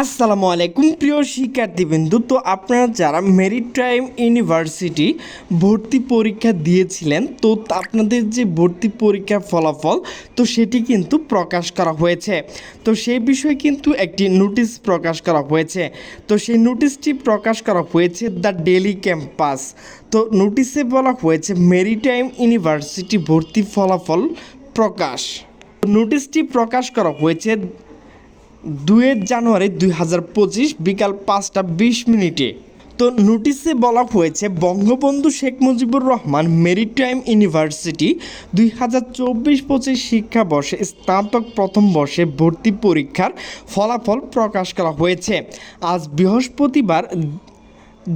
আসসালামু আলাইকুম, প্রিয় শিক্ষার্থীবৃন্দু। তো আপনারা যারা মেরিটাইম ইউনিভার্সিটি ভর্তি পরীক্ষা দিয়েছিলেন, তো আপনাদের যে ভর্তি পরীক্ষার ফলাফল, তো সেটি কিন্তু প্রকাশ করা হয়েছে। তো সেই বিষয়ে কিন্তু একটি নোটিশ প্রকাশ করা হয়েছে। তো সেই নোটিশটি প্রকাশ করা হয়েছে দ্য ডেলি ক্যাম্পাস। তো নোটিশে বলা হয়েছে, মেরিটাইম ইউনিভার্সিটি ভর্তি ফলাফল প্রকাশ। নোটিশটি প্রকাশ করা হয়েছে দুই জানুয়ারি দুই হাজার পঁচিশ বিকাল পাঁচটা বিশ মিনিটে। তো নোটিশে বলা হয়েছে, বঙ্গবন্ধু শেখ মুজিবুর রহমান মেরিটাইম ইউনিভার্সিটি দুই হাজার চব্বিশ পঁচিশ শিক্ষাবর্ষে স্নাতক প্রথম বর্ষে ভর্তি পরীক্ষার ফলাফল প্রকাশ করা হয়েছে। আজ বৃহস্পতিবার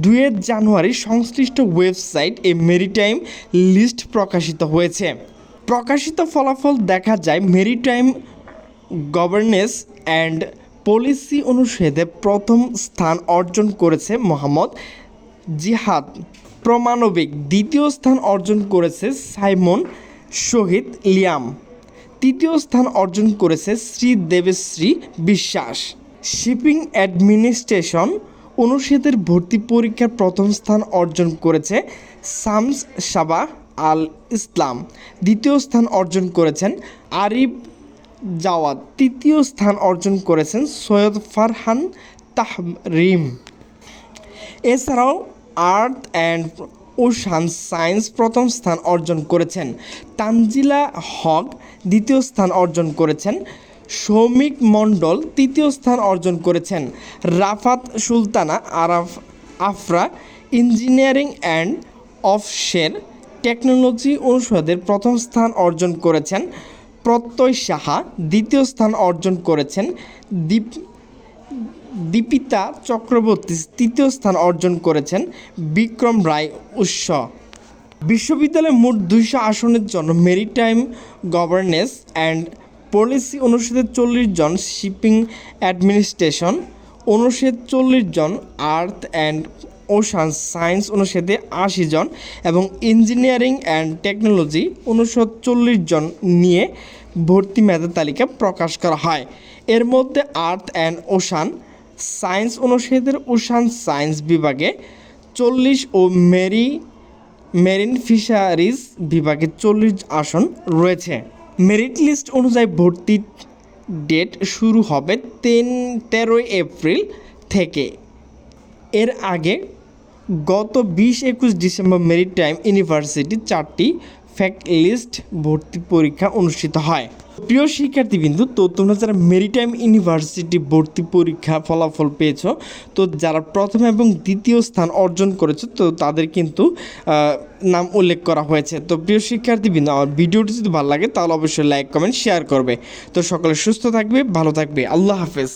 দুই জানুয়ারি সংশ্লিষ্ট ওয়েবসাইট এ মেরিটাইম লিস্ট প্রকাশিত হয়েছে। প্রকাশিত ফলাফল দেখা যায় মেরিটাইম গভর্নেন্স অ্যান্ড পলিসি অনুচ্ছেদে প্রথম স্থান অর্জন করেছে মোহাম্মদ জিহাদ। প্রমাণবিক দ্বিতীয় স্থান অর্জন করেছে সাইমন শহীদ লিয়াম। তৃতীয় স্থান অর্জন করেছে শ্রী দেবশ্রী বিশ্বাস। শিপিং অ্যাডমিনিস্ট্রেশন অনুচ্ছেদের ভর্তি পরীক্ষার প্রথম স্থান অর্জন করেছে শামস সাবাহ আল ইসলাম দ্বিতীয় স্থান অর্জন করেছেন আরিফ জাওয়াদ তৃতীয় স্থান অর্জন করেছেন সৈয়দ ফারহান তাহরিম। এছাড়াও আর্থ অ্যান্ড ওশান সায়েন্স প্রথম স্থান অর্জন করেছেন তানজিলা হক দ্বিতীয় স্থান অর্জন করেছেন সৌমিক মণ্ডল তৃতীয় স্থান অর্জন করেছেন Rafat Sultana, Araf Afra, engineering and offshore technology অনুষদের প্রথম স্থান অর্জন করেছেন প্রত্যয় সাহা দ্বিতীয় স্থান অর্জন করেছেন দীপ দীপিতা চক্রবর্তী তৃতীয় স্থান অর্জন করেছেন বিক্রম রায় উৎস। বিশ্ববিদ্যালয়ে মোট দুইশো আসনের জন্য মেরিটাইম গভর্নেন্স অ্যান্ড পলিসি অনুষদের চল্লিশ জন শিপিং অ্যাডমিনিস্ট্রেশন, অনুষদ চল্লিশ জন আর্থ অ্যান্ড ওশান সায়েন্স অনুষদে আশি জন এবং ইঞ্জিনিয়ারিং অ্যান্ড টেকনোলজি অনুষদ চল্লিশ জন নিয়ে ভর্তি মেধা তালিকা প্রকাশ করা হয়। এর মধ্যে আর্থ অ্যান্ড ওশান, সায়েন্স অনুষদের ওশান সায়েন্স বিভাগে চল্লিশ ও মেরি, মেরিন ফিশারিজ বিভাগে চল্লিশ আসন রয়েছে। মেরিট লিস্ট অনুযায়ী ভর্তির ডেট শুরু হবে তিন, তেরোই এপ্রিল থেকে। এর আগে গত বিশ একুশ ডিসেম্বর মেরিটাইম ইউনিভার্সিটি চারটি ফ্যাক্ট লিস্ট ভর্তি পরীক্ষা অনুষ্ঠিত হয়। প্রিয় শিক্ষার্থীবৃন্দু, তো তোমরা যারা মেরিটাইম ইউনিভার্সিটি ভর্তি পরীক্ষা ফলাফল পেয়েছ, তো যারা প্রথম এবং দ্বিতীয় স্থান অর্জন করেছ, তো তাদের কিন্তু নাম উল্লেখ করা হয়েছে। তো প্রিয় শিক্ষার্থীবৃন্দ, আমার ভিডিওটি যদি ভালো লাগে, তাহলে অবশ্যই লাইক কমেন্ট শেয়ার করবে। তো সকলে সুস্থ থাকবে, ভালো থাকবে। আল্লাহ হাফেজ।